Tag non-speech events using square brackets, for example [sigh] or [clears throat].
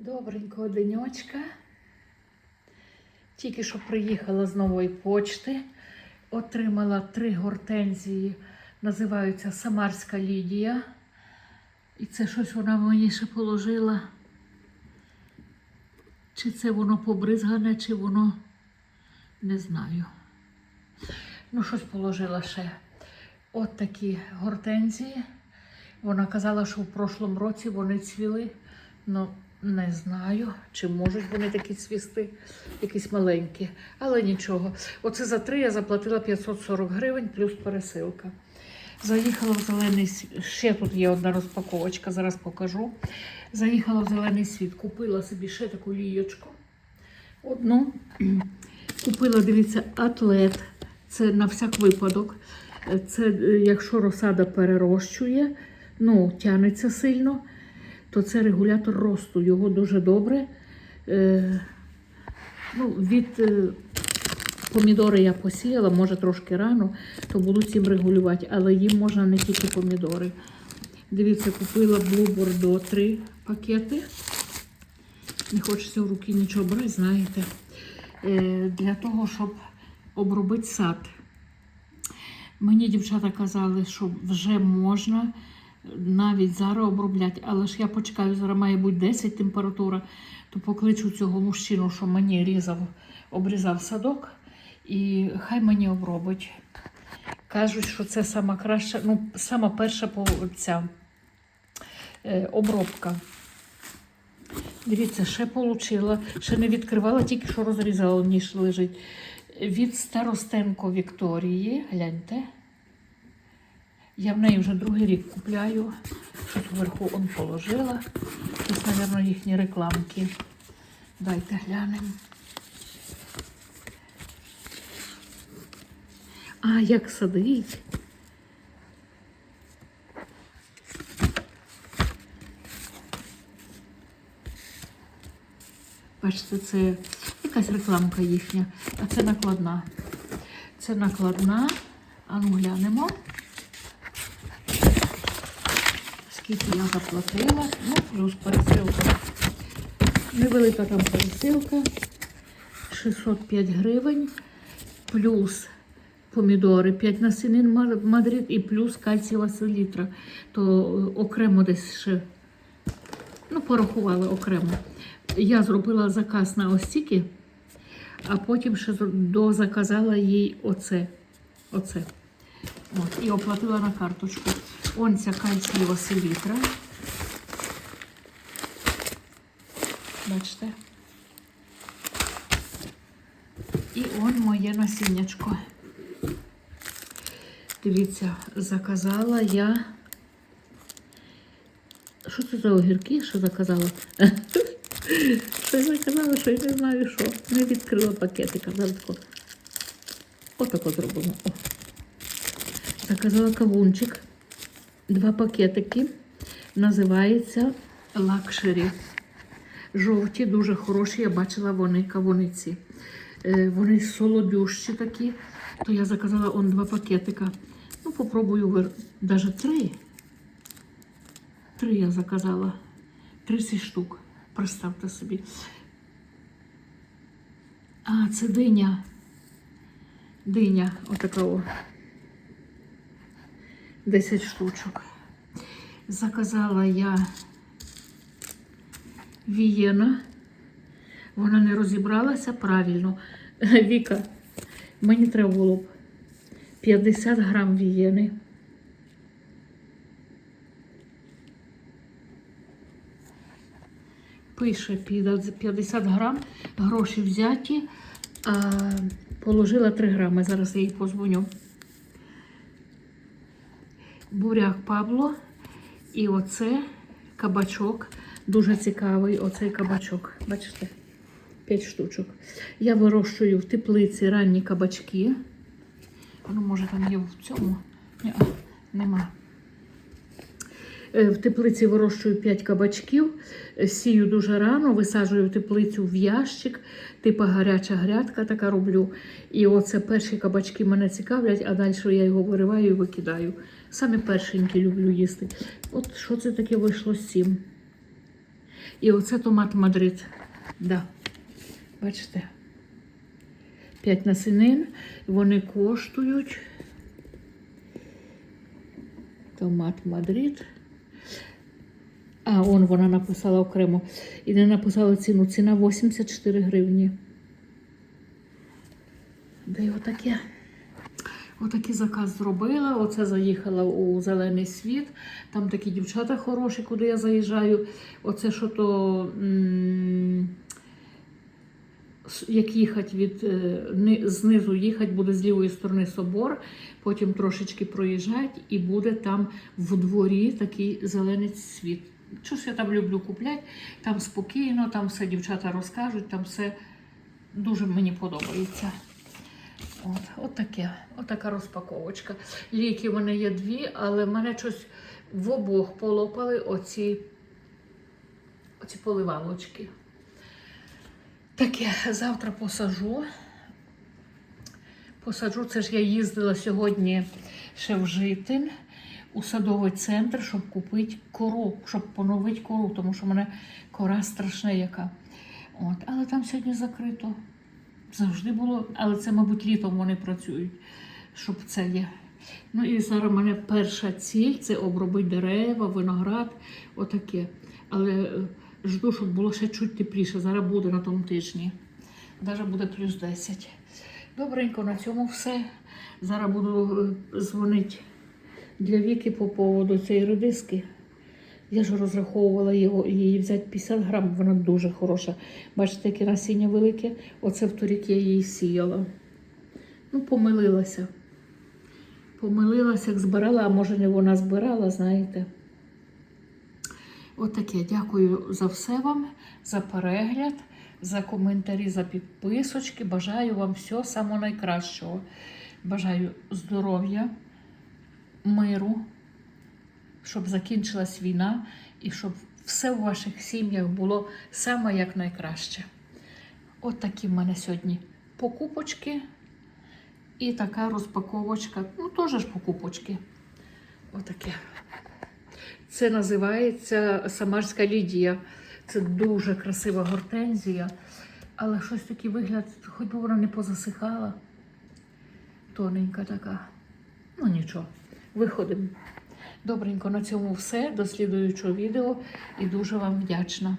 Добренького денечка. Тільки що приїхала з нової почти, отримала три гортензії, називаються Самарська Лідія. І це щось вона мені ще положила. Чи це воно побризгане, чи воно не знаю. Ну, щось положила ще. От такі гортензії. Вона казала, що в прошлому році вони цвіли. Ну, не знаю, чи можуть вони такі цвісти, якісь маленькі, але нічого. Оце за три я заплатила 540 гривень плюс пересилка. Заїхала в зелений світ. Ще тут є одна розпаковочка, зараз покажу. Заїхала в зелений світ, купила собі ще таку лієчку. Одну. [clears throat] Купила, дивіться, атлет. Це на всяк випадок. Це е, якщо розсада перерощує, ну, тянеться сильно, то це регулятор росту. Його дуже добре. Е, ну, від е, помідори я посіяла, може трошки рано, то буду цим регулювати, але їм можна не тільки помідори. Дивіться, купила Blue Bordeaux 3 пакети. Не хочеться в руки нічого брати, знаєте. Е, для того, щоб обробити сад. Мені дівчата казали, що вже можна навіть зараз обробляти, але ж я почекаю, зараз має бути 10 температура, то покличу цього мужчину, що мені різав, обрізав садок, і хай мені обробить. Кажуть, що це сама краща, ну, сама перша ця е, обробка. Дивіться, ще отримала, ще не відкривала, тільки що розрізала, ніж лежить. Від Старостенко Вікторії. Гляньте. Я в неї вже другий рік купляю. Тут вверху он положила. Це, мабуть, їхні рекламки. Дайте глянемо. А, як садить. Бачите, це якась рекламка їхня, а це накладна. Це накладна. А ну глянемо. Скільки я заплатила. Ну, плюс пересилка. Невелика там пересилка. 605 гривень. Плюс помідори 5 насінин Мадрид і плюс кальцієва селітра. То е, окремо десь ще ну, порахували окремо. Я зробила заказ на ось стільки, а потім ще дозаказала їй оце. оце. От, і оплатила на карточку. Он ця кальцієва селітра. Бачите? І он моє насіннячко. Дивіться, заказала я. Що це за огірки? Що заказала? [laughs] Що заказала, що я не знаю що. Не відкрила пакетика. Зараз тако. Отако зробимо. О. Заказала кавунчик. Два пакетики. Називається лакшері. Жовті, дуже хороші. Я бачила вони кавуниці. Е, Вони солодющі такі. То я заказала он два пакетика. Ну, попробую. Даже три. Три я заказала. 30 штук. Представте собі. А, це диня. Диня, отака о. 10 штучок. Заказала я Вієна. Вона не розібралася правильно. [laughs] Віка, мені треба було б 50 грам вієни. Пише 50 грам, гроші взяті, а положила 3 грами. Зараз я їй позвоню. Буряк Пабло. І оце кабачок. Дуже цікавий оцей кабачок. Бачите? 5 штучок. Я вирощую в теплиці ранні кабачки. Ну, може, там є в цьому? Ні, нема. Е, В теплиці вирощую 5 кабачків, е, сію дуже рано, висаджую теплицю в ящик, типу гаряча грядка така роблю. І оце перші кабачки мене цікавлять, а далі я його вириваю і викидаю. Самі першенькі люблю їсти. От що це таке вийшло з цим? І оце томат Мадрид. Да. Бачите? 5 насінин. Вони коштують. Томат Мадрид. А, он вона написала окремо. І не написала ціну. Ціна 84 гривні. Да й отаке. Отакий заказ зробила. Оце заїхала у зелений світ. Там такі дівчата хороші, куди я заїжджаю. Оце що то. Як їхати від е, знизу їхати, буде з лівої сторони собор, потім трошечки проїжджати, і буде там в дворі такий зелений світ. Щось я там люблю купляти, там спокійно, там все дівчата розкажуть, там все дуже мені подобається. От, от таке, от розпаковочка. Ліки в мене є дві, але мене щось в обох полопали оці, оці поливалочки. Таке, завтра посажу. Посаджу, це ж я їздила сьогодні ще в Житин у садовий центр, щоб купити кору, щоб поновити кору, тому що в мене кора страшна яка. От, але там сьогодні закрито. Завжди було, але це, мабуть, літом вони працюють, щоб це є. Ну і зараз в мене перша ціль це обробити дерева, виноград, отаке. Але е, жду, щоб було ще чуть тепліше. Зараз буде на тому тижні. Навіть буде плюс 10. Добренько, на цьому все. Зараз буду е, дзвонити для Віки по поводу цієї редиски. Я ж розраховувала його, її взяти 50 грам, вона дуже хороша. Бачите, яке насіння велике. Оце вторік я її сіяла. Ну, помилилася. Помилилася, як збирала, а може не вона збирала, знаєте. Отаке. Дякую за все вам, за перегляд, за коментарі, за підписочки. Бажаю вам всього самого найкращого. Бажаю здоров'я, миру щоб закінчилась війна і щоб все в ваших сім'ях було саме як найкраще. От такі в мене сьогодні покупочки і така розпаковочка. Ну, теж ж покупочки. Отаке. Це називається Самарська Лідія. Це дуже красива гортензія, але щось такий вигляд, хоч би вона не позасихала. Тоненька така. Ну нічого, виходимо. Добренько, на цьому все. До слідуючого відео і дуже вам вдячна.